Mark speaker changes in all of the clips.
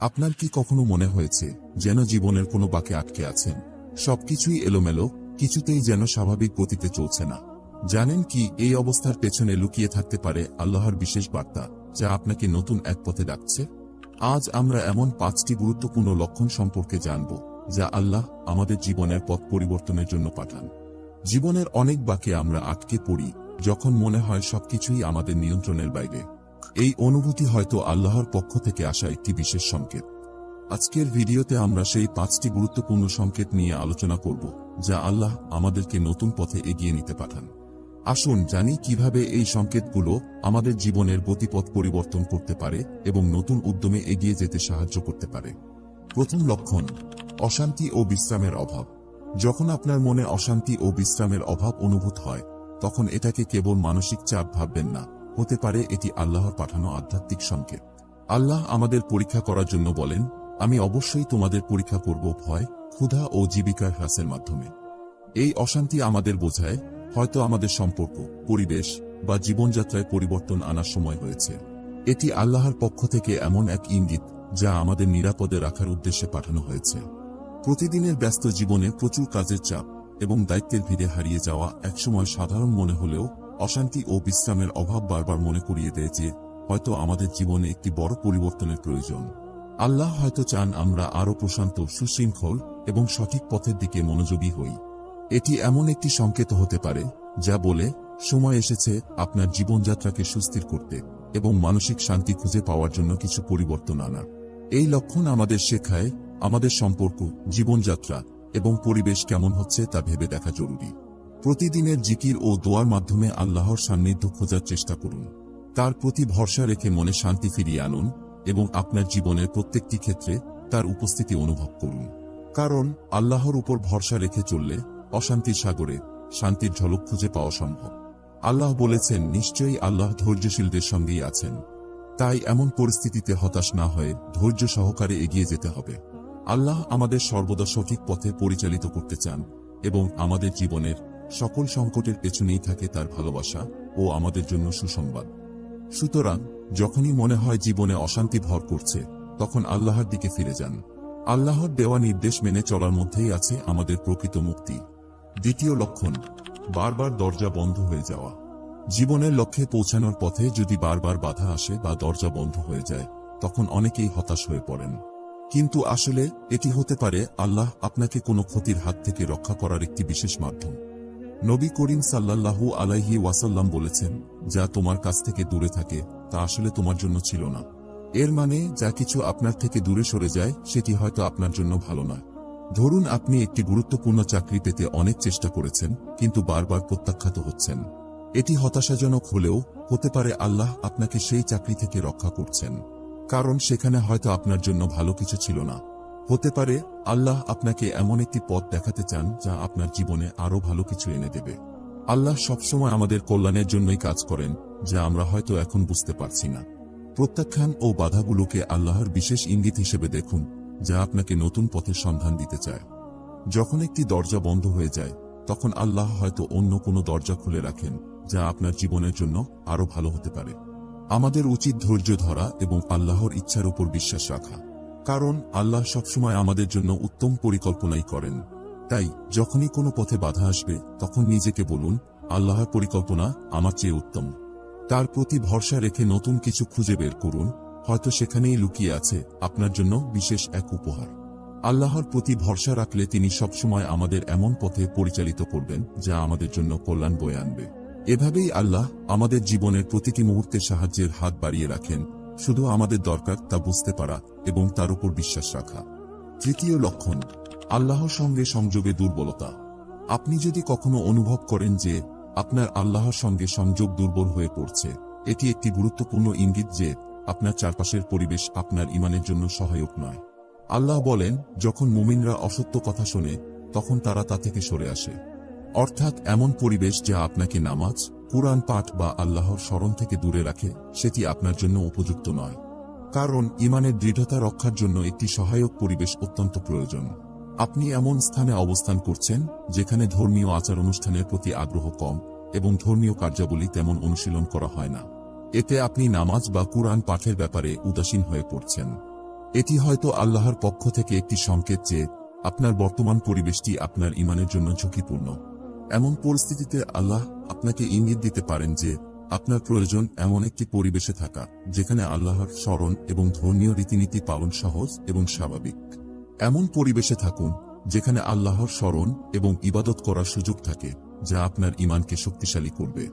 Speaker 1: আপনার কি কখনো মনে হয়েছে যেন জীবনের কোনো বাকে আটকে আছেন? সবকিছুই এলোমেলো, কিছুতেই যেন স্বাভাবিক গতিতে চলছে না। জানেন কি, এই অবস্থার পেছনে লুকিয়ে থাকতে পারে আল্লাহর বিশেষ বার্তা, যা আপনাকে নতুন এক পথে ডাকছে? আজ আমরা এমন পাঁচটি গুরুত্বপূর্ণ লক্ষণ সম্পর্কে জানব, যা আল্লাহ আমাদের জীবনের পথ পরিবর্তনের জন্য পাঠান। জীবনের অনেক বাকে আমরা আটকে পড়ি, যখন মনে হয় সবকিছুই আমাদের নিয়ন্ত্রণের বাইরে। এই অনুভূতি হয়তো আল্লাহর পক্ষ থেকে আসা একটি বিশেষ সংকেত। আজকের ভিডিওতে আমরা সেই পাঁচটি গুরুত্বপূর্ণ সংকেত নিয়ে আলোচনা করব, যা আল্লাহ আমাদেরকে নতুন পথে এগিয়ে নিতে পাঠান। আসুন জানি কীভাবে এই সংকেতগুলো আমাদের জীবনের গতিপথ পরিবর্তন করতে পারে এবং নতুন উদ্যমে এগিয়ে যেতে সাহায্য করতে পারে। প্রথম লক্ষণ, অশান্তি ও বিশ্রামের অভাব। যখন আপনার মনে অশান্তি ও বিশ্রামের অভাব অনুভূত হয়, তখন এটাকে কেবল মানসিক চাপ ভাববেন না। হতে পারে এটি আল্লাহর পাঠানো আধ্যাত্মিক সংকেত। আল্লাহ আমাদের পরীক্ষা করার জন্য বলেন, আমি অবশ্যই তোমাদের পরীক্ষা করব ভয়, ক্ষুধা ও জীবিকার হ্রাসের মাধ্যমে। এই অশান্তি আমাদের বোঝায়, হয়তো আমাদের সম্পর্ক, পরিবেশ বা জীবনযাত্রায় পরিবর্তন আনার সময় হয়েছে। এটি আল্লাহর পক্ষ থেকে এমন এক ইঙ্গিত যা আমাদের নিরাপদে রাখার উদ্দেশ্যে পাঠানো হয়েছে। প্রতিদিনের ব্যস্ত জীবনে প্রচুর কাজের চাপ এবং দায়িত্বের ভিড়ে হারিয়ে যাওয়া একসময় সাধারণ মনে হলেও অশান্তি ও বিশ্রামের অভাব বারবার মনে করিয়ে দেয় যে, হয়তো আমাদের জীবনে একটি বড় পরিবর্তনের প্রয়োজন। আল্লাহ হয়তো চান আমরা আরও প্রশান্ত, সুশৃঙ্খল এবং সঠিক পথের দিকে মনোযোগী হই। এটি এমন একটি সংকেত হতে পারে, যা বলে, সময় এসেছে আপনার জীবনযাত্রাকে সুস্থির করতে এবং মানসিক শান্তি খুঁজে পাওয়ার জন্য কিছু পরিবর্তন আনার এই লক্ষণ আমাদের শেখায়, আমাদের সম্পর্ক, জীবনযাত্রা এবং পরিবেশ কেমন হচ্ছে তা ভেবে দেখা জরুরি। প্রতিদিনের জিকির ও দোয়ার মাধ্যমে আল্লাহর সান্নিধ্য খোঁজার চেষ্টা করুন। তার প্রতি ভরসা রেখে মনে শান্তি ফিরিয়ে আনুন এবং আপনার জীবনের প্রত্যেকটি ক্ষেত্রে তার উপস্থিতি অনুভব করুন। কারণ আল্লাহর উপর ভরসা রেখে চললে অশান্তির সাগরে শান্তির ঝলক খুঁজে পাওয়া সম্ভব। আল্লাহ বলেছেন, নিশ্চয়ই আল্লাহ ধৈর্যশীলদের সঙ্গেই আছেন। তাই এমন পরিস্থিতিতে হতাশ না হয়ে ধৈর্য সহকারে এগিয়ে যেতে হবে। আল্লাহ আমাদের সর্বদা সঠিক পথে পরিচালিত করতে চান এবং আমাদের জীবনের সকল সংকটের পেছনেই থাকে তার ভালোবাসা ও আমাদের জন্য সুসংবাদ। সুতরাং, যখনই মনে হয় জীবনে অশান্তি ভর করছে, তখন আল্লাহর দিকে ফিরে যান। আল্লাহর দেওয়া নির্দেশ মেনে চলার মধ্যেই আছে আমাদের প্রকৃত মুক্তি। দ্বিতীয় লক্ষণ, বারবার দরজা বন্ধ হয়ে যাওয়া। জীবনের লক্ষ্যে পৌঁছানোর পথে যদি বারবার বাধা আসে বা দরজা বন্ধ হয়ে যায়, তখন অনেকেই হতাশ হয়ে পড়েন। কিন্তু আসলে, এটি হতে পারে আল্লাহ আপনাকে কোনো ক্ষতির হাত থেকে রক্ষা করার একটি বিশেষ মাধ্যম। নবী করিম সাল্লাল্লাহু আলাইহি ওয়াসাল্লাম বলেছেন, যা তোমার কাছ থেকে দূরে থাকে, তা আসলে তোমার জন্য ছিল না। এর মানে যা কিছু আপনার থেকে দূরে সরে যায়, সেটি হয়তো আপনার জন্য ভালো নয়। ধরুন আপনি একটি গুরুত্বপূর্ণ চাকরি পেতে অনেক চেষ্টা করেছেন, কিন্তু বারবার প্রত্যাখ্যাত হচ্ছেন। এটি হতাশাজনক হলেও, হতে পারে আল্লাহ আপনাকে সেই চাকরি থেকে রক্ষা করছেন। কারণ সেখানে হয়তো আপনার জন্য ভালো কিছু ছিল না। হতে পারে আল্লাহ আপনাকে এমন একটি পথ দেখাতে চান যা আপনার জীবনে আরও ভালো কিছু এনে দেবে। আল্লাহ সবসময় আমাদের কল্যাণের জন্যই কাজ করেন, যা আমরা হয়তো এখন বুঝতে পারছি না। প্রত্যাখ্যান ও বাধাগুলোকে আল্লাহর বিশেষ ইঙ্গিত হিসেবে দেখুন, যা আপনাকে নতুন পথের সন্ধান দিতে চায়। যখন একটি দরজা বন্ধ হয়ে যায়, তখন আল্লাহ হয়তো অন্য কোনো দরজা খুলে রাখেন, যা আপনার জীবনের জন্য আরও ভালো হতে পারে। আমাদের উচিত ধৈর্য ধরা এবং আল্লাহর ইচ্ছার উপর বিশ্বাস রাখা। কারণ আল্লাহ সবসময় আমাদের জন্য উত্তম পরিকল্পনাই করেন। তাই, যখনই কোনো পথে বাধা আসবে, তখন নিজেকে বলুন, আল্লাহর পরিকল্পনা আমার চেয়ে উত্তম। তার প্রতি ভরসা রেখে নতুন কিছু খুঁজে বের করুন, হয়তো সেখানেই লুকিয়ে আছে আপনার জন্য বিশেষ এক উপহার। আল্লাহর প্রতি ভরসা রাখলে তিনি সবসময় আমাদের এমন পথে পরিচালিত করবেন, যা আমাদের জন্য কল্যাণ বয়ে আনবে। এভাবেই আল্লাহ আমাদের জীবনের প্রতিটি মুহূর্তে সাহায্যের হাত বাড়িয়ে রাখেন। শুধু আমাদের দরকার তা বুঝতে পারা এবং তার উপর বিশ্বাস রাখা। তৃতীয় লক্ষণ, আল্লাহর সঙ্গে সংযোগে দুর্বলতা। আপনি যদি কখনো অনুভব করেন যে আপনার আল্লাহর সঙ্গে সংযোগ দুর্বল হয়ে পড়ছে, এটি একটি গুরুত্বপূর্ণ ইঙ্গিত যে আপনার চারপাশের পরিবেশ আপনার ইমানের জন্য সহায়ক নয়। আল্লাহ বলেন, যখন মুমিনরা অসত্য কথা শোনে, তখন তারা তা থেকে সরে আসে। অর্থাৎ এমন পরিবেশ যা আপনাকে নামাজ কোরআন পাঠ বা আল্লাহর স্মরণ থেকে দূরে রাখে, সেটি আপনার জন্য উপযুক্ত নয়। কারণ ইমানের দৃঢ়তা রক্ষার জন্য একটি সহায়ক পরিবেশ অত্যন্ত প্রয়োজন। আপনি এমন স্থানে অবস্থান করছেন, যেখানে ধর্মীয় আচার অনুষ্ঠানের প্রতি আগ্রহ কম এবং ধর্মীয় কার্যাবলী তেমন অনুশীলন করা হয় না। এতে আপনি নামাজ বা কুরআন পাঠের ব্যাপারে উদাসীন হয়ে পড়ছেন। এটি হয়তো আল্লাহর পক্ষ থেকে একটি সংকেত যে, আপনার বর্তমান পরিবেশটি আপনার ইমানের জন্য ঝুঁকিপূর্ণ। এমন পরিস্থিতিতে আল্লাহ আপনাকে ইঙ্গিত দিতে পারেন যে আপনার প্রয়োজন এমন একটি পরিবেশে থাকা, যেখানে আল্লাহর স্মরণ এবং ধর্মীয় রীতিনীতি পালন সহজ এবং স্বাভাবিক। এমন পরিবেশে থাকুন, যেখানে আল্লাহর স্মরণ এবং ইবাদত করার সুযোগ থাকে, যা আপনার ইমানকে শক্তিশালী করবে।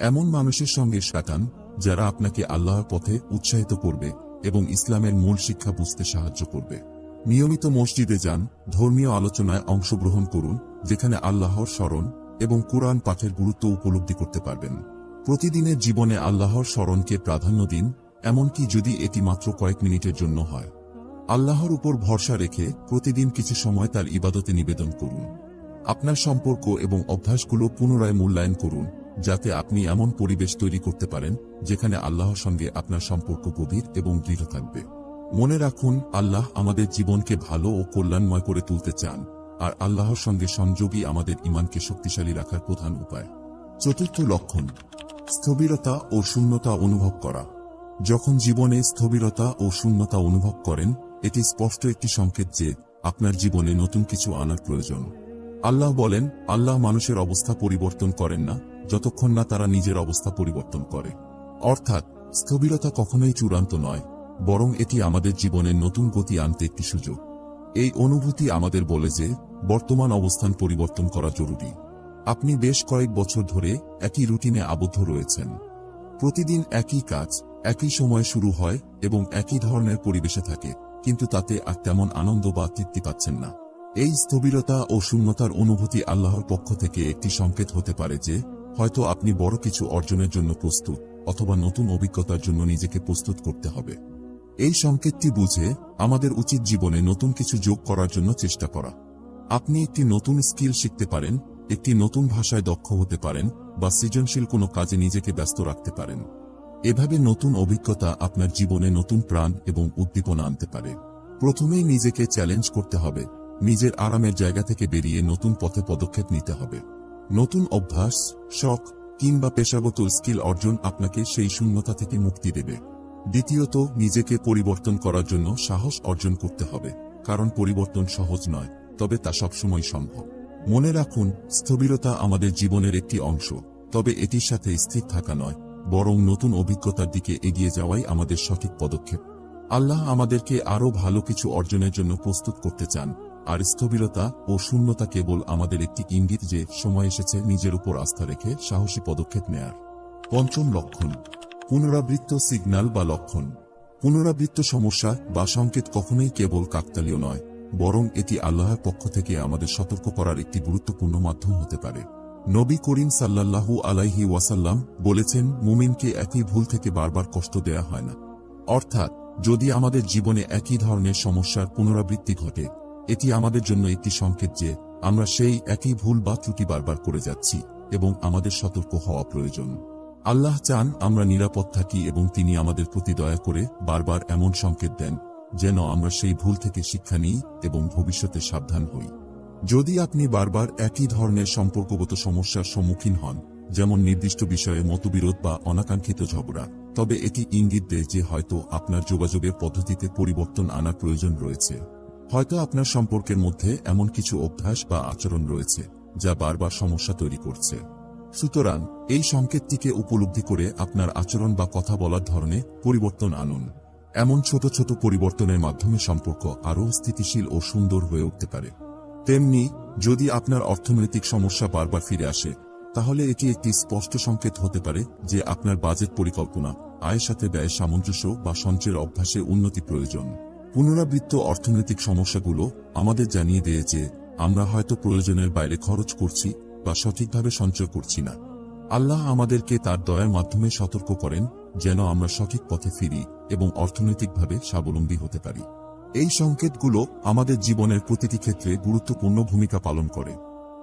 Speaker 1: এমন মানুষের সঙ্গে কাটান যারা আপনাকে আল্লাহর পথে উৎসাহিত করবে এবং ইসলামের মূল শিক্ষা বুঝতে সাহায্য করবে। নিয়মিত মসজিদে যান, ধর্মীয় আলোচনায় অংশগ্রহণ করুন যেখানে আল্লাহর স্মরণ এবং কোরআন পাঠের গুরুত্ব উপলব্ধি করতে পারবেন। প্রতিদিনের জীবনে আল্লাহর স্মরণকে প্রাধান্য দিন, এমনকি যদি এটি মাত্র কয়েক মিনিটের জন্য হয়। আল্লাহর উপর ভরসা রেখে প্রতিদিন কিছু সময় তার ইবাদতে নিবেদন করুন। আপনার সম্পর্ক এবং অভ্যাসগুলো পুনরায় মূল্যায়ন করুন, যাতে আপনি এমন পরিবেশ তৈরি করতে পারেন, যেখানে আল্লাহর সঙ্গে আপনার সম্পর্ক গভীর এবং দৃঢ় থাকবে। মনে রাখুন, আল্লাহ আমাদের জীবনকে ভালো ও কল্যাণময় করে তুলতে চান। আর আল্লাহর সঙ্গে সংযোগই আমাদের ইমানকে শক্তিশালী রাখার প্রধান উপায়। চতুর্থ লক্ষণ, স্থবিরতা ও শূন্যতা অনুভব করা। যখন জীবনে স্থবিরতা ও শূন্যতা অনুভব করেন, এটি স্পষ্ট একটি সংকেত যে আপনার জীবনে নতুন কিছু আনার প্রয়োজন। আল্লাহ বলেন, আল্লাহ মানুষের অবস্থা পরিবর্তন করেন না, যতক্ষণ না তারা নিজের অবস্থা পরিবর্তন করে। অর্থাৎ, স্থবিরতা কখনোই চূড়ান্ত নয়, বরং এটি আমাদের জীবনে নতুন গতি আনতে একটি সুযোগ। এই অনুভূতি আমাদের বলে যে বর্তমান অবস্থান পরিবর্তন করা জরুরি। আপনি বেশ কয়েক বছর ধরে একই রুটিনে আবদ্ধ রয়েছেন। প্রতিদিন একই কাজ, একই সময় শুরু হয় এবং একই ধরনের পরিবেশে থাকে, কিন্তু তাতে আর তেমন আনন্দ বা তৃপ্তি পাচ্ছেন না। এই স্থবিরতা ও শূন্যতার অনুভূতি আল্লাহর পক্ষ থেকে একটি সংকেত হতে পারে যে, হয়তো আপনি বড় কিছু অর্জনের জন্য প্রস্তুত অথবা নতুন অভিজ্ঞতার জন্য নিজেকে প্রস্তুত করতে হবে। এই সংকেতটি বুঝে আমাদের উচিত জীবনে নতুন কিছু যোগ করার জন্য চেষ্টা করা। আপনি একটি নতুন স্কিল শিখতে পারেন, একটি নতুন ভাষায় দক্ষ হতে পারেন, বা সৃজনশীল কোনো কাজে নিজেকে ব্যস্ত রাখতে পারেন। এভাবে নতুন অভিজ্ঞতা আপনার জীবনে নতুন প্রাণ এবং উদ্দীপনা আনতে পারে। প্রথমেই নিজেকে চ্যালেঞ্জ করতে হবে, নিজের আরামের জায়গা থেকে বেরিয়ে নতুন পথে পদক্ষেপ নিতে হবে। নতুন অভ্যাস, শখ, কিংবা পেশাগত স্কিল অর্জন আপনাকে সেই শূন্যতা থেকে মুক্তি দেবে। দ্বিতীয়ত, নিজেকে পরিবর্তন করার জন্য সাহস অর্জন করতে হবে, কারণ পরিবর্তন সহজ নয়। তবে তা সবসময় সম্ভব। মনে রাখুন, স্থবিরতা আমাদের জীবনের একটি অংশ, তবে এটির সাথে স্থির থাকা নয়, বরং নতুন অভিজ্ঞতার দিকে এগিয়ে যাওয়াই আমাদের সঠিক পদক্ষেপ। আল্লাহ আমাদেরকে আরও ভালো কিছু অর্জনের জন্য প্রস্তুত করতে চান, আর স্থবিরতা ও শূন্যতা কেবল আমাদের একটি ইঙ্গিত যে সময় এসেছে নিজের উপর আস্থা রেখে সাহসী পদক্ষেপ নেয়ার। পঞ্চম লক্ষণ, পুনরাবৃত্ত সিগন্যাল বা লক্ষণ। পুনরাবৃত্ত সমস্যা বা সংকেত কখনোই কেবল কাকতালীয় নয় বরং এটি আল্লাহর পক্ষ থেকে আমাদের সতর্ক করার একটি গুরুত্বপূর্ণ মাধ্যম হতে পারে। নবী করিম সাল্লাল্লাহু আলাইহি ওয়াসাল্লাম বলেছেন, মুমিনকে একই ভুল থেকে বারবার কষ্ট দেয়া হয় না। অর্থাৎ, যদি আমাদের জীবনে একই ধরনের সমস্যার পুনরাবৃত্তি ঘটে, এটি আমাদের জন্য একটি সংকেত যে, আমরা সেই একই ভুল বা ত্রুটি বারবার করে যাচ্ছি এবং আমাদের সতর্ক হওয়া প্রয়োজন। আল্লাহ চান আমরা নিরাপদ থাকি এবং তিনি আমাদের প্রতি দয়া করে বারবার এমন সংকেত দেন। যেন আমরা সেই ভুল থেকে শিক্ষা নিই এবং ভবিষ্যতে সাবধান হই। যদি আপনি বারবার একই ধরনের সম্পর্কগত সমস্যার সম্মুখীন হন, যেমন নির্দিষ্ট বিষয়ে মতবিরোধ বা অনাকাঙ্ক্ষিত ঝগড়া, তবে এটি ইঙ্গিত দেয় যে হয়তো আপনার যোগাযোগের পদ্ধতিতে পরিবর্তন আনার প্রয়োজন রয়েছে। হয়তো আপনার সম্পর্কের মধ্যে এমন কিছু অভ্যাস বা আচরণ রয়েছে, যা বারবার সমস্যা তৈরি করছে। সুতরাং, এই সংকেতটিকে উপলব্ধি করে আপনার আচরণ বা কথা বলার ধরনে পরিবর্তন আনুন। এমন ছোট ছোট পরিবর্তনের মাধ্যমে সম্পর্ক আরও স্থিতিশীল ও সুন্দর হয়ে উঠতে পারে। তেমনি, যদি আপনার অর্থনৈতিক সমস্যা বারবার ফিরে আসে, তাহলে এটি একটি স্পষ্ট সংকেত হতে পারে যে আপনার বাজেট পরিকল্পনা, আয়ের সাথে ব্যয় সামঞ্জস্য বা সঞ্চয়ের অভ্যাসে উন্নতি প্রয়োজন। পুনরাবৃত্ত অর্থনৈতিক সমস্যাগুলো আমাদের জানিয়ে দেয় যে আমরা হয়তো প্রয়োজনের বাইরে খরচ করছি বা সঠিকভাবে সঞ্চয় করছি না। আল্লাহ আমাদেরকে তার দয়ার মাধ্যমে সতর্ক করেন, যেন আমরা সঠিক পথে ফিরি। এবং অর্থনৈতিকভাবে স্বাবলম্বী হতে পারি। এই সংকেতগুলো আমাদের জীবনের প্রতিটি ক্ষেত্রে গুরুত্বপূর্ণ ভূমিকা পালন করে।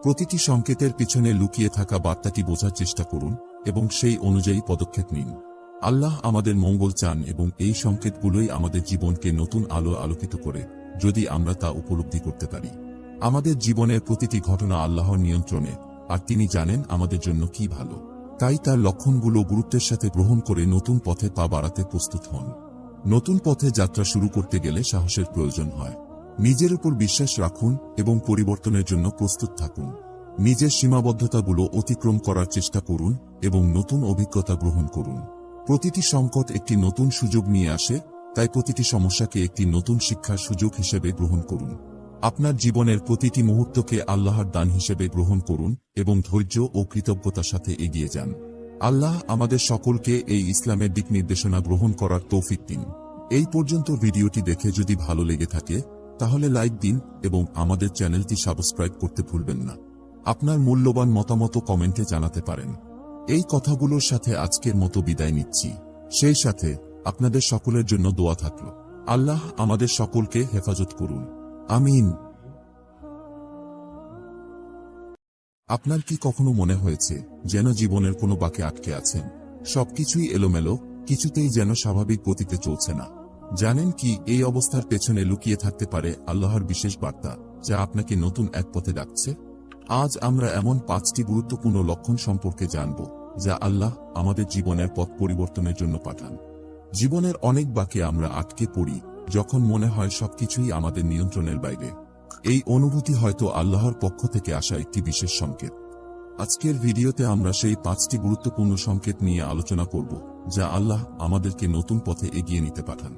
Speaker 1: প্রতিটি সংকেতের পিছনে লুকিয়ে থাকা বার্তাটি বোঝার চেষ্টা করুন এবং সেই অনুযায়ী পদক্ষেপ নিন। আল্লাহ আমাদের মঙ্গল চান এবং এই সংকেতগুলোই আমাদের জীবনকে নতুন আলো আলোকিত করে, যদি আমরা তা উপলব্ধি করতে পারি। আমাদের জীবনের প্রতিটি ঘটনা আল্লাহর নিয়ন্ত্রণে, আর তিনি জানেন আমাদের জন্য কি ভালো। তাই তার লক্ষণগুলো গুরুত্বের সাথে গ্রহণ করে নতুন পথে পা বাড়াতে প্রস্তুত হন। নতুন পথে যাত্রা শুরু করতে গেলে সাহসের প্রয়োজন হয়। নিজের উপর বিশ্বাস রাখুন এবং পরিবর্তনের জন্য প্রস্তুত থাকুন। নিজের সীমাবদ্ধতাগুলো অতিক্রম করার চেষ্টা করুন এবং নতুন অভিজ্ঞতা গ্রহণ করুন। প্রতিটি সংকট একটি নতুন সুযোগ নিয়ে আসে, তাই প্রতিটি সমস্যাকে একটি নতুন শিক্ষার সুযোগ হিসেবে গ্রহণ করুন। আপনার জীবনের প্রতিটি মুহূর্তকে আল্লাহর দান হিসেবে গ্রহণ করুন এবং ধৈর্য ও কৃতজ্ঞতার সাথে এগিয়ে যান। আল্লাহ আমাদের সকলকে এই ইসলামের দিক নির্দেশনা গ্রহণ করার তৌফিক দিন। এই পর্যন্ত ভিডিওটি দেখে যদি ভালো লেগে থাকে, তাহলে লাইক দিন এবং আমাদের চ্যানেলটি সাবস্ক্রাইব করতে ভুলবেন না। আপনার মূল্যবান মতামত কমেন্টে জানাতে পারেন। এই কথাগুলোর সাথে আজকের মতো বিদায় নিচ্ছি। সেই সাথে আপনাদের সকলের জন্য দোয়া থাকল। আল্লাহ আমাদের সকলকে হেফাজত করুন। আমিন। আপনার কি কখনো মনে হয়েছে যেন জীবনের কোনো বাকে আটকে আছেন? সবকিছুই এলোমেলো, কিছুতেই যেন স্বাভাবিক গতিতে চলছে না। জানেন কি, এই অবস্থার পেছনে লুকিয়ে থাকতে পারে আল্লাহর বিশেষ বার্তা, যা আপনাকে নতুন এক পথে ডাকছে। আজ আমরা এমন পাঁচটি গুরুত্বপূর্ণ লক্ষণ সম্পর্কে জানব, যা আল্লাহ আমাদের জীবনের পথ পরিবর্তনের জন্য পাঠান। জীবনের অনেক বাকে আমরা আটকে পড়ি যখন মনে হয় সবকিছুই আমাদের নিয়ন্ত্রণের বাইরে, এই অনুভূতি হয়তো আল্লাহর পক্ষ থেকে আসা একটি বিশেষ সংকেত। আজকের ভিডিওতে আমরা সেই পাঁচটি গুরুত্বপূর্ণ সংকেত নিয়ে আলোচনা করব, যা আল্লাহ আমাদেরকে নতুন পথে এগিয়ে নিতে পাঠান।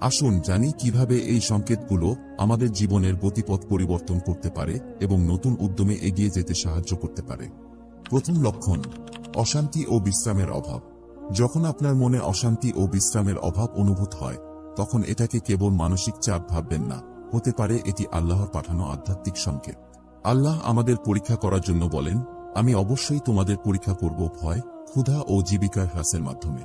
Speaker 1: আসুন জানি কীভাবে এই সংকেতগুলো আমাদের জীবনের গতিপথ পরিবর্তন করতে পারে এবং নতুন উদ্যমে এগিয়ে যেতে সাহায্য করতে পারে। প্রথম লক্ষণ, অশান্তি ও বিশ্রামের অভাব। যখন আপনার মনে অশান্তি ও বিশ্রামের অভাব অনুভূত হয় তখন এটাকে কেবল মানসিক চাপ ভাববেন না। হতে পারে এটি আল্লাহর পাঠানো আধ্যাত্মিক সংকেত। আল্লাহ আমাদের পরীক্ষা করার জন্য বলেন, আমি অবশ্যই তোমাদের পরীক্ষা করব ভয়, ক্ষুধা ও জীবিকার হ্রাসের মাধ্যমে।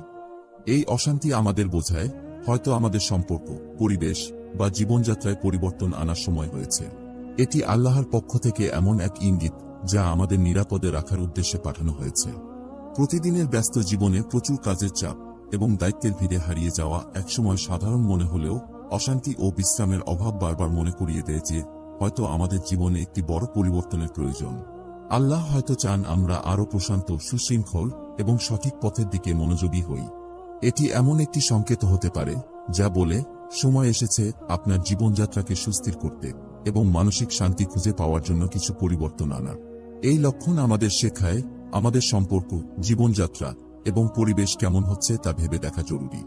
Speaker 1: এই অশান্তি আমাদের বোঝায়, হয়তো আমাদের সম্পর্ক, পরিবেশ বা জীবনযাত্রায় পরিবর্তন আনার সময় হয়েছে। এটি আল্লাহর পক্ষ থেকে এমন এক ইঙ্গিত যা আমাদের নিরাপদে রাখার উদ্দেশ্যে পাঠানো হয়েছে। প্রতিদিনের ব্যস্ত জীবনে প্রচুর কাজের চাপ এবং দায়িত্বের ভিড়ে হারিয়ে যাওয়া একসময় সাধারণ মনে হলেও অশান্তি ও বিশ্রামের অভাব বারবার মনে করিয়ে দেয় যে হয়তো আমাদের জীবনে একটি বড় পরিবর্তনের প্রয়োজন। আল্লাহ হয়তো চান আমরা আরও প্রশান্ত, সুশৃঙ্খল এবং সঠিক পথের দিকে মনোযোগী হই। এটি এমন একটি সংকেত হতে পারে, যা বলে, সময় এসেছে আপনার জীবনযাত্রাকে সুস্থির করতে এবং মানসিক শান্তি খুঁজে পাওয়ার জন্য কিছু পরিবর্তন আনার এই লক্ষণ আমাদের শেখায়, আমাদের সম্পর্ক, জীবনযাত্রা এবং পরিবেশ কেমন হচ্ছে তা ভেবে দেখা জরুরি।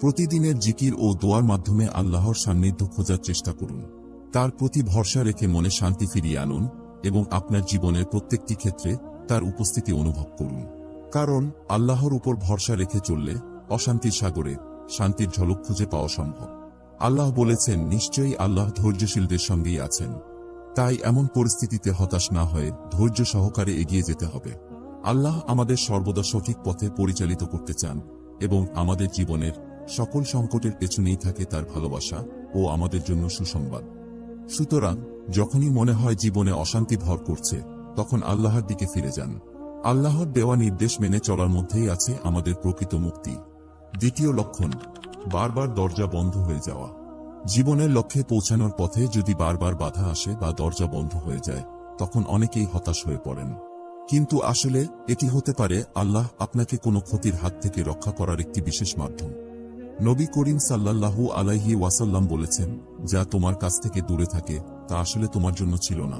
Speaker 1: প্রতিদিনের জিকির ও দোয়ার মাধ্যমে আল্লাহর সান্নিধ্য খোঁজার চেষ্টা করুন। তার প্রতি ভরসা রেখে মনে শান্তি ফিরিয়ে আনুন এবং আপনার জীবনের প্রত্যেকটি ক্ষেত্রে তার উপস্থিতি অনুভব করুন। কারণ, আল্লাহর উপর ভরসা রেখে চললে অশান্তির সাগরে শান্তির ঝলক খুঁজে পাওয়া সম্ভব। আল্লাহ বলেছেন, নিশ্চয়ই আল্লাহ ধৈর্যশীলদের সঙ্গেই আছেন। তাই এমন পরিস্থিতিতে হতাশ না হয়ে ধৈর্য সহকারে এগিয়ে যেতে হবে। আল্লাহ আমাদের সর্বদা সঠিক পথে পরিচালিত করতে চান এবং আমাদের জীবনের সকল সংকটের পেছনেই থাকে তার ভালোবাসা ও আমাদের জন্য সুসংবাদ। সুতরাং, যখনই মনে হয় জীবনে অশান্তি ভর করছে, তখন আল্লাহর দিকে ফিরে যান। আল্লাহর দেওয়া নির্দেশ মেনে চলার মধ্যেই আছে আমাদের প্রকৃত মুক্তি। দ্বিতীয় লক্ষণ, বারবার দরজা বন্ধ হয়ে যাওয়া। জীবনের লক্ষ্যে পৌঁছানোর পথে যদি বারবার বাধা আসে বা দরজা বন্ধ হয়ে যায়, তখন অনেকেই হতাশ হয়ে পড়েন। কিন্তু আসলে, এটি হতে পারে আল্লাহ আপনাকে কোনো ক্ষতির হাত থেকে রক্ষা করার একটি বিশেষ মাধ্যম। নবী করিম সাল্লাল্লাহু আলাইহি ওয়াসাল্লাম বলেছেন, যা তোমার কাছ থেকে দূরে থাকে, তা আসলে তোমার জন্য ছিল না।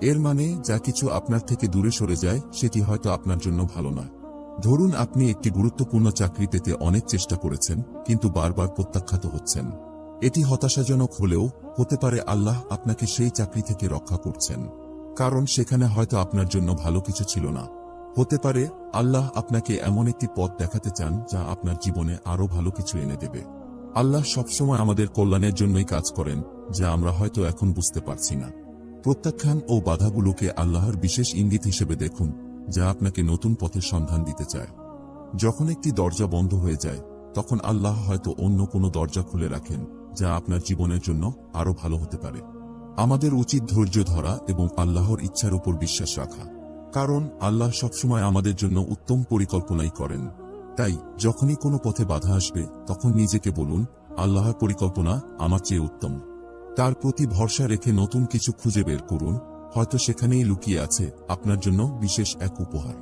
Speaker 1: এর মানে যা কিছু আপনার থেকে দূরে সরে যায়, সেটি হয়তো আপনার জন্য ভালো নয় ধরুন আপনি একটি গুরুত্বপূর্ণ চাকরি পেতে অনেক চেষ্টা করেছেন, কিন্তু বারবার প্রত্যাখ্যাত হচ্ছেন। এটি হতাশাজনক হলেও, হতে পারে আল্লাহ আপনাকে সেই চাকরি থেকে রক্ষা করছেন। কারণ সেখানে হয়তো আপনার জন্য ভালো কিছু ছিল না। হতে পারে আল্লাহ আপনাকে এমন একটি পথ দেখাতে চান যা আপনার জীবনে আরও ভালো কিছু এনে দেবে। আল্লাহ সবসময় আমাদের কল্যাণের জন্যই কাজ করেন, যা আমরা হয়তো এখন বুঝতে পারছি না। প্রত্যাখ্যান ও বাধাগুলোকে আল্লাহর বিশেষ ইঙ্গিত হিসেবে দেখুন, যা আপনাকে নতুন পথের সন্ধান দিতে চায়। যখন একটি দরজা বন্ধ হয়ে যায়, তখন আল্লাহ হয়তো অন্য কোনো দরজা খুলে রাখেন, যা আপনার জীবনের জন্য আরও ভালো হতে পারে। আমাদের উচিত ধৈর্য ধরা এবং আল্লাহর ইচ্ছার উপর বিশ্বাস রাখা। কারণ আল্লাহ সবসময় আমাদের জন্য উত্তম পরিকল্পনাই করেন। তাই যখনই কোনো পথে বাধা আসবে, তখন নিজেকে বলুন, আল্লাহর পরিকল্পনা আমার চেয়ে উত্তম। তার প্রতি ভরসা রেখে নতুন কিছু খুঁজে বের করুন, হয়তো সেখানেই লুকিয়ে আছে আপনার জন্য বিশেষ এক উপহার।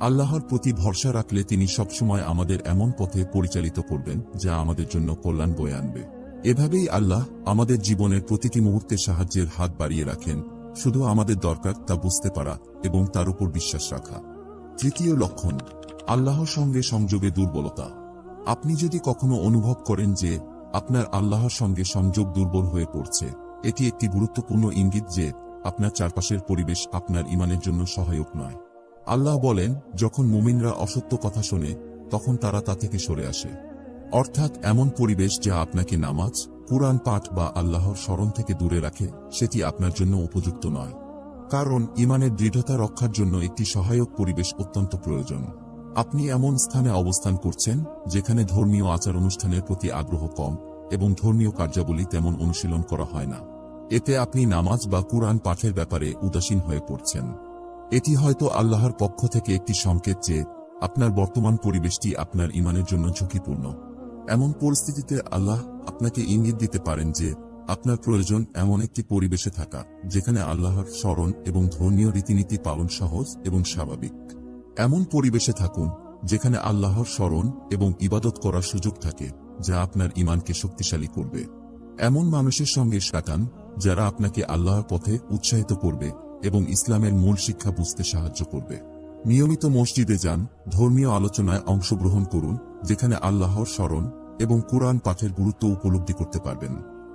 Speaker 1: আল্লাহর প্রতি ভরসা রাখলে তিনি সবসময় আমাদের এমন পথে পরিচালিত করবেন যা আমাদের জন্য কল্যাণ বয়ে আনবে। এভাবেই আল্লাহ আমাদের জীবনের প্রতিটি মুহূর্তে সাহায্যের হাত বাড়িয়ে রাখেন। শুধু আমাদের দরকার তা বুঝতে পারা এবং তার উপর বিশ্বাস রাখা। তৃতীয় লক্ষণ, আল্লাহর সঙ্গে সংযোগে দুর্বলতা। আপনি যদি কখনো অনুভব করেন যে আপনার আল্লাহর সঙ্গে সংযোগ দুর্বল হয়ে পড়ছে, এটি একটি গুরুত্বপূর্ণ ইঙ্গিত যে আপনার চারপাশের পরিবেশ আপনার ইমানের জন্য সহায়ক নয়। আল্লাহ বলেন, যখন মুমিনরা অসত্য কথা শোনে, তখন তারা তা থেকে সরে আসে। অর্থাৎ এমন পরিবেশ যা আপনাকে নামাজ, কুরআন পাঠ বা আল্লাহর স্মরণ থেকে দূরে রাখে, সেটি আপনার জন্য উপযুক্ত নয়। কারণ ইমানের দৃঢ়তা রক্ষার জন্য একটি সহায়ক পরিবেশ অত্যন্ত প্রয়োজন। আপনি এমন স্থানে অবস্থান করছেন, যেখানে ধর্মীয় আচার অনুষ্ঠানের প্রতি আগ্রহ কম এবং ধর্মীয় কার্যাবলী তেমন অনুশীলন করা হয় না। এতে আপনি নামাজ বা কুরআন পাঠের ব্যাপারে উদাসীন হয়ে পড়ছেন। এটি হয়তো আল্লাহর পক্ষ থেকে একটি সংকেত যে আপনার বর্তমান পরিবেশটি আপনার ইমানের জন্য ঝুঁকিপূর্ণ। এমন পরিস্থিতিতে আল্লাহ আপনাকে ইঙ্গিত দিতে পারেন যে আপনার প্রয়োজন এমন একটি পরিবেশে থাকা, যেখানে আল্লাহর স্মরণ এবং ধর্মীয় রীতিনীতি পালন সহজ এবং স্বাভাবিক। এমন পরিবেশে থাকুন, যেখানে আল্লাহর স্মরণ এবং ইবাদত করার সুযোগ থাকে, যা আপনার ইমানকে শক্তিশালী করবে। এমন মানুষের সঙ্গে কাটান, যারা আপনাকে আল্লাহর পথে উৎসাহিত করবে এবং ইসলামের মূল শিক্ষা বুঝতে সাহায্য করবে। নিয়মিত মসজিদে যান, ধর্মীয় আলোচনায় অংশগ্রহণ করুন, যেখানে আল্লাহর স্মরণ এবং কোরআন পাঠের গুরুত্ব উপলব্ধি করতে পারবেন।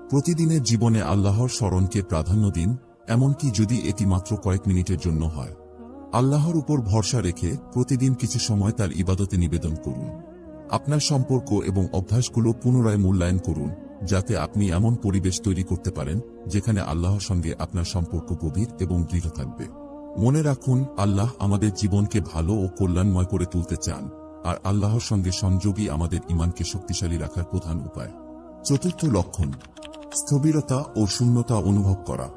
Speaker 1: প্রতিদিনের জীবনে আল্লাহর স্মরণকে প্রাধান্য দিন, এমনকি যদি এটি মাত্র কয়েক মিনিটের জন্য হয়। আল্লাহর উপর ভরসা রেখে প্রতিদিন কিছু সময় তার ইবাদতে নিবেদন করুন। আপনার সম্পর্ক এবং অভ্যাসগুলো পুনরায় মূল্যায়ন করুন, যাতে আপনি এমন পরিবেশ তৈরি করতে পারেন, যেখানে আল্লাহর সঙ্গে আপনার সম্পর্ক গভীর এবং দৃঢ় থাকবে। মনে রাখুন, আল্লাহ আমাদের জীবনকে ভালো ও কল্যাণময় করে তুলতে চান, আর আল্লাহর সঙ্গে সংযোগই আমাদের ইমানকে শক্তিশালী রাখার প্রধান উপায়। চতুর্থ লক্ষণ, স্থবিরতা ও শূন্যতা অনুভব করা।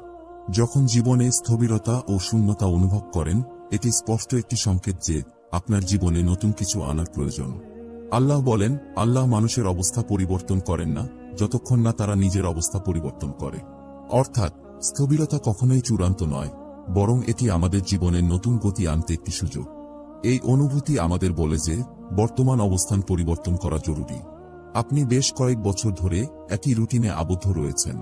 Speaker 1: যখন জীবনে স্থবিরতা ও শূন্যতা অনুভব করেন, এটি স্পষ্ট একটি সংকেত যে আপনার জীবনে নতুন কিছু আনার প্রয়োজন। আল্লাহ বলেন, আল্লাহ মানুষের অবস্থা পরিবর্তন করেন না, যতক্ষণ না তারা নিজের অবস্থা পরিবর্তন করে। অর্থাৎ, স্থবিরতা কখনোই চূড়ান্ত নয় বরং এটি আমাদের জীবনের নতুন গতি আনতে একটি সুযোগ। এই অনুভূতি আমাদের বলে যে, বর্তমান অবস্থান পরিবর্তন করা জরুরি। আপনি বেশ কয়েক বছর ধরে একই রুটিনে আবদ্ধ রয়েছেন।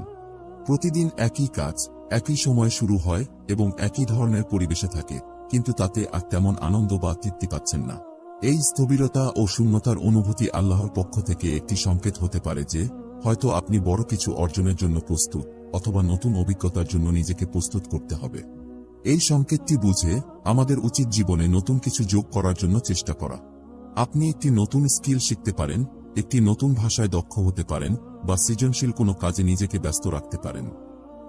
Speaker 1: প্রতিদিন একই কাজ, একই সময় শুরু হয় এবং একই ধরনের পরিবেশে থাকে, কিন্তু তাতে আর তেমন আনন্দ বা তৃপ্তি পাচ্ছেন না। এই স্থবিরতা ও শূন্যতার অনুভূতি আল্লাহর পক্ষ থেকে একটি সংকেত হতে পারে যে, হয়তো আপনি বড় কিছু অর্জনের জন্য প্রস্তুত অথবা নতুন অভিজ্ঞতার জন্য নিজেকে প্রস্তুত করতে হবে। এই সংকেতটি বুঝে আমাদের উচিত জীবনে নতুন কিছু যোগ করার জন্য চেষ্টা করা। আপনি একটি নতুন স্কিল শিখতে পারেন, একটি নতুন ভাষায় দক্ষ হতে পারেন, বা সৃজনশীল কোনো কাজে নিজেকে ব্যস্ত রাখতে পারেন।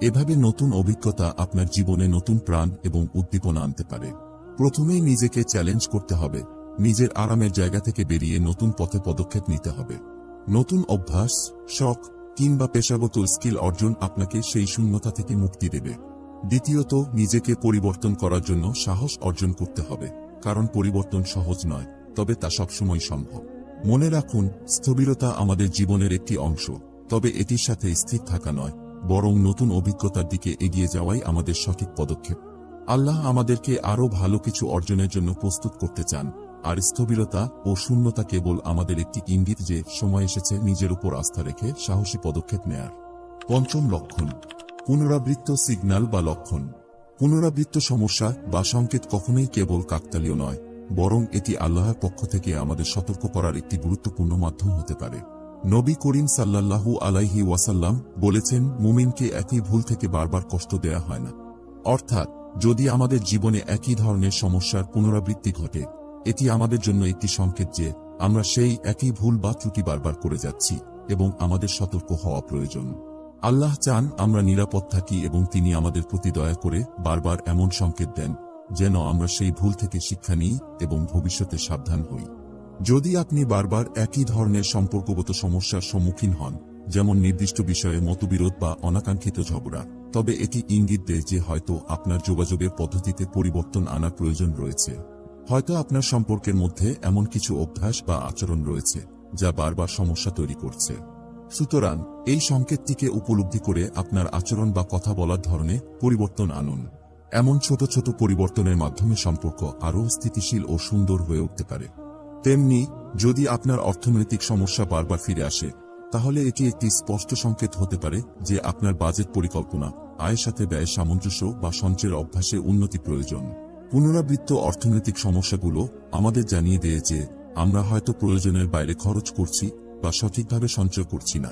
Speaker 1: এভাবে নতুন অভিজ্ঞতা আপনার জীবনে নতুন প্রাণ এবং উদ্দীপনা আনতে পারে। প্রথমেই নিজেকে চ্যালেঞ্জ করতে হবে, নিজের আরামের জায়গা থেকে বেরিয়ে নতুন পথে পদক্ষেপ নিতে হবে। নতুন অভ্যাস, শখ কিংবা পেশাগত স্কিল অর্জন আপনাকে সেই শূন্যতা থেকে মুক্তি দেবে। দ্বিতীয়ত, নিজেকে পরিবর্তন করার জন্য সাহস অর্জন করতে হবে, কারণ পরিবর্তন সহজ নয়, তবে তা সবসময় সম্ভব। মনে রাখুন, স্থবিরতা আমাদের জীবনের একটি অংশ, তবে এটির সাথে স্থির থাকা নয়, বরং নতুন অভিজ্ঞতার দিকে এগিয়ে যাওয়াই আমাদের সঠিক পদক্ষেপ। আল্লাহ আমাদেরকে আরও ভালো কিছু অর্জনের জন্য প্রস্তুত করতে চান, আর স্থবিরতা ও শূন্যতা কেবল আমাদের একটি ইঙ্গিত যে, সময় এসেছে নিজের উপর আস্থা রেখে সাহসী পদক্ষেপ নেয়ার। পঞ্চম লক্ষণ পুনরাবৃত্ত সিগন্যাল বা লক্ষণ। পুনরাবৃত্ত সমস্যা বা সংকেত কখনোই কেবল কাকতালীয় নয়, বরং এটি আল্লাহর পক্ষ থেকে আমাদের সতর্ক করার একটি গুরুত্বপূর্ণ মাধ্যম হতে পারে। নবী করিম সাল্লাল্লাহু আলাইহি ওয়াসাল্লাম বলেছেন, মুমিনকে একই ভুল থেকে বারবার কষ্ট দেয়া হয় না। অর্থাৎ, যদি আমাদের জীবনে একই ধরনের সমস্যার পুনরাবৃত্তি ঘটে, এটি আমাদের জন্য একটি সংকেত যে, আমরা সেই একই ভুল বা ত্রুটি বারবার করে যাচ্ছি এবং আমাদের সতর্ক হওয়া প্রয়োজন। আল্লাহ চান আমরা নিরাপদ থাকি এবং তিনি আমাদের প্রতি দয়া করে বারবার এমন সংকেত দেন, যেন আমরা সেই ভুল থেকে শিক্ষা নিই এবং ভবিষ্যতে সাবধান হই। যদি আপনি বারবার একই ধরনের সম্পর্কগত সমস্যার সম্মুখীন হন, যেমন নির্দিষ্ট বিষয়ে মতবিরোধ বা অনাকাঙ্ক্ষিত ঝগড়া, তবে এটি ইঙ্গিত দেয় যে হয়তো আপনার যোগাযোগের পদ্ধতিতে পরিবর্তন আনার প্রয়োজন রয়েছে। হয়তো আপনার সম্পর্কের মধ্যে এমন কিছু অভ্যাস বা আচরণ রয়েছে, যা বারবার সমস্যা তৈরি করছে। সুতরাং এই সংকেতটিকে উপলব্ধি করে আপনার আচরণ বা কথা বলার ধরনে পরিবর্তন আনুন। এমন ছোট ছোট পরিবর্তনের মাধ্যমে সম্পর্ক আরও স্থিতিশীল ও সুন্দর হয়ে উঠতে পারে। তেমনি, যদি আপনার অর্থনৈতিক সমস্যা বারবার ফিরে আসে, তাহলে এটি একটি স্পষ্ট সংকেত হতে পারে যে আপনার বাজেট পরিকল্পনা, আয়ের সাথে ব্যয় সামঞ্জস্য বা সঞ্চয়ের অভ্যাসে উন্নতি প্রয়োজন। পুনরাবৃত্ত অর্থনৈতিক সমস্যাগুলো আমাদের জানিয়ে দেয় যে আমরা হয়তো প্রয়োজনের বাইরে খরচ করছি বা সঠিকভাবে সঞ্চয় করছি না।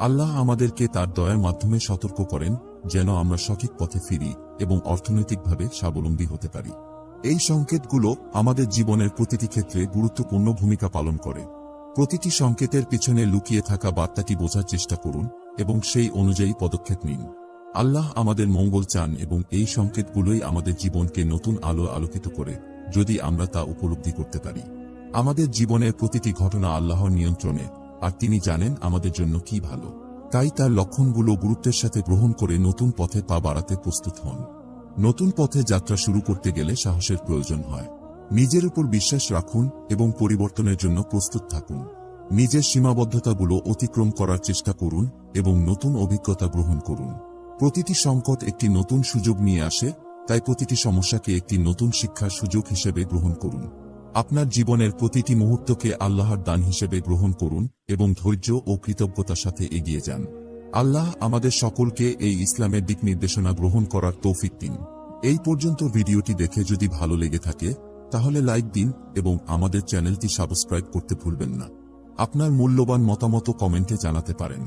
Speaker 1: আল্লাহ আমাদেরকে তার দয়ার মাধ্যমে সতর্ক করেন, যেন আমরা সঠিক পথে ফিরি এবং অর্থনৈতিকভাবে স্বাবলম্বী হতে পারি। এই সংকেতগুলো আমাদের জীবনের প্রতিটি ক্ষেত্রে গুরুত্বপূর্ণ ভূমিকা পালন করে। প্রতিটি সংকেতের পিছনে লুকিয়ে থাকা বার্তাটি বোঝার চেষ্টা করুন এবং সেই অনুযায়ী পদক্ষেপ নিন। আল্লাহ আমাদের মঙ্গল চান এবং এই সংকেতগুলোই আমাদের জীবনকে নতুন আলো আলোকিত করে, যদি আমরা তা উপলব্ধি করতে পারি। আমাদের জীবনের প্রতিটি ঘটনা আল্লাহর নিয়ন্ত্রণে আর তিনি জানেন আমাদের জন্য কি ভালো। তাই তার লক্ষণগুলো গুরুত্বের সাথে গ্রহণ করে নতুন পথে পা বাড়াতে প্রস্তুত হন। নতুন পথে যাত্রা শুরু করতে গেলে সাহসের প্রয়োজন হয়। নিজের উপর বিশ্বাস রাখুন এবং পরিবর্তনের জন্য প্রস্তুত থাকুন। নিজের সীমাবদ্ধতাগুলো অতিক্রম করার চেষ্টা করুন এবং নতুন অভিজ্ঞতা গ্রহণ করুন। প্রতিটি সংকট একটি নতুন সুযোগ নিয়ে আসে, তাই প্রতিটি সমস্যাকে একটি নতুন শিক্ষার সুযোগ হিসেবে গ্রহণ করুন। আপনার জীবনের প্রতিটি মুহূর্তকে আল্লাহর দান হিসেবে গ্রহণ করুন এবং ধৈর্য ও কৃতজ্ঞতার সাথে এগিয়ে যান। আল্লাহ আমাদের সকলকে এই ইসলামের দিক নির্দেশনা গ্রহণ করার তৌফিক দিন। এই পর্যন্ত ভিডিওটি দেখে যদি ভালো লেগে থাকে, তাহলে লাইক দিন এবং আমাদের চ্যানেলটি সাবস্ক্রাইব করতে ভুলবেন না। আপনার মূল্যবান মতামত কমেন্টে জানাতে পারেন।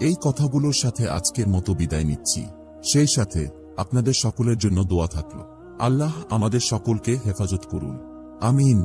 Speaker 1: এই কথাগুলোর সাথে আজকের মতো বিদায় নিচ্ছি। সেই সাথে আপনাদের সকলের জন্য দোয়া থাকল। আল্লাহ আমাদের সকলকে হেফাজত করুন। আমিন